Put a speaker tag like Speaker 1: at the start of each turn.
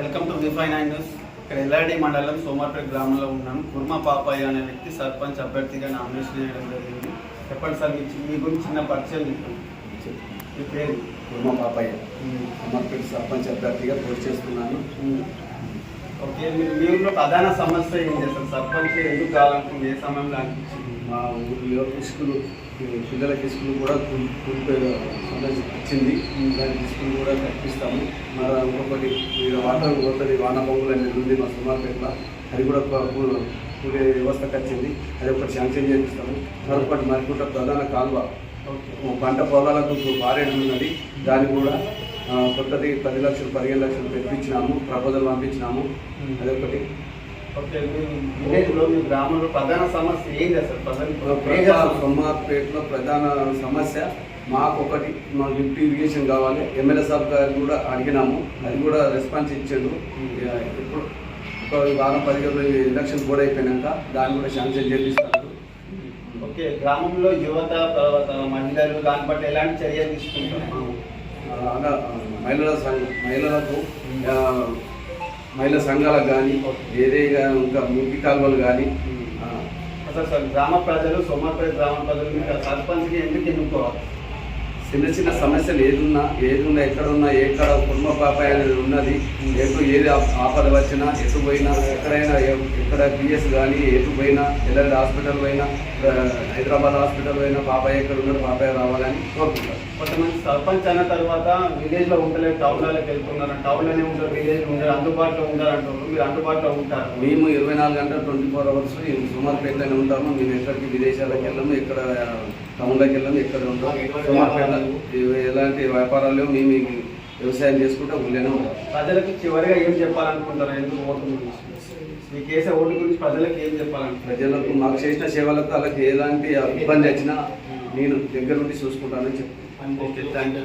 Speaker 1: Welcome to refine and news. ఇక్కడ ఎల్లాడి మండలం సోమార్పేట గ్రామంలో ఉన్నాను కుర్మా పాపయ్య అనే వ్యక్తి సర్పంచ్ అభ్యర్థిగా నామినేషన్ చేయడం జరిగింది. చెప్పండి సార్ మీ గురించి చిన్న పరిచయం చెప్పండి. మీ పేరు?
Speaker 2: కుర్మ పాపయ్య అమర్పేట సర్పంచ్ అభ్యర్థిగా పోటీ చేస్తున్నాను.
Speaker 1: ఓకే మీరు మీ ఊళ్ళో ప్రధాన సమస్య ఏం చేస్తారు? సర్పంచ్ ఎందుకు కావాలనుకుంది ఏ సమయంలో అనిపించింది?
Speaker 2: మా ఊళ్ళో స్కూల్ పిల్లలకి స్కూల్ కూడా వచ్చింది దానికి స్కూల్ కూడా కల్పిస్తాము మరి ఇంకొకటి వాటర్ పోతుంది వాన బొంగులు అనేది ఉంది మా సుమార్పేటలో. అది కూడా ఒక కూ- కూలే వ్యవస్థకు వచ్చింది అది ఒకటి శాంక్షన్ చేపిస్తాము. మరొకటి మరికొంట ప్రధాన కాలువ. పంట పొలాలకు బారేడు ఉన్నది. దాన్ని కూడా కొత్తది పది లక్షలు పదిహేను లక్షలు తెప్పించినాము ప్రపోజల్ పంపించినాము. అదొకటి.
Speaker 1: గ్రామంలో ప్రధాన సమస్య ఏంటి అసలు?
Speaker 2: సోమార్పేటలో ప్రధాన సమస్య మాకు ఒకటి మా లిఫ్ట్ ఇరిగేషన్ కావాలి. ఎమ్మెల్యే సాబ్ గారు కూడా అడిగినాము. అది కూడా రెస్పాన్స్ ఇచ్చాడు. ఇప్పుడు ఒక వారం పది రోజులు ఎలక్షన్ కూడా అయిపోయినాక దాన్ని కూడా శాంక్షన్ చేపిస్తారు.
Speaker 1: ఓకే గ్రామంలో యువత తర్వాత మహిళలు దాన్ని బట్టి ఎలాంటి చర్యలు తీసుకుంటారు?
Speaker 2: అలా మహిళల సంఘ మహిళలకు మహిళా సంఘాలకు కానీ వేరే ఇంకా మురికి కాలువలు కానీ
Speaker 1: అసలు సార్ గ్రామ ప్రజలు సోమాపేట గ్రామ ప్రజలు సర్పంచ్కి ఎందుకు ఎన్నుకోవాలి?
Speaker 2: చిన్న చిన్న సమస్యలు ఏదున్నా ఏదున్నా ఎక్కడున్నా ఎక్కడ కుటుంబ పాపాయ అనేది ఉన్నది ఎటు ఏది ఆప- ఆపద వచ్చినా ఎటు పోయినా ఎక్కడైనా ఎక్కడ పిఎస్ కానీ ఎటు పోయినా ఎల్లండి హాస్పిటల్ పోయినా హైదరాబాద్ హాస్పిటల్ పోయినా పాపాయ ఎక్కడ ఉన్నాడు పాపాయ రావాలని కోరుకుంటారు.
Speaker 1: కొంతమంది సర్పంచ్ అన్న తర్వాత విలేజ్లో ఉండలేదు టౌన్లలోకి వెళ్తున్నారు. టౌన్లోనే ఉంటారు విలేజ్ ఉండరు అందుబాటులో ఉంటారు అంటారు మీరు అందుబాటులో ఉంటారు.
Speaker 2: మేము ఇరవై నాలుగు గంటలు ట్వంటీ ఫోర్ అవర్స్ సుమార్పేటలోనే ఉంటాము. మేము ఎక్కడికి విదేశాలకు వెళ్ళాము ఎక్కడ టౌన్లోకి వెళ్ళాము ఎక్కడ ఉంటాము. సుమార్పేట ఎలాంటి వ్యాపారాలు లేవు మేము వ్యవసాయం చేసుకుంటే ఊళ్ళోనే ఉంటాం
Speaker 1: ప్రజలకు చివరిగా ఏం చెప్పాలనుకుంటారు? ఎందుకు ఓటు గురించి? మీ కేసే ఓటు గురించి ప్రజలకు ఏం చెప్పాలనుకుంటారు?
Speaker 2: ప్రజలకు మాకు చేసిన సేవలకు వాళ్ళకి ఎలాంటి ఇబ్బంది వచ్చినా నేను దగ్గర నుండి చూసుకుంటానని
Speaker 1: థ్యాంక్ యూ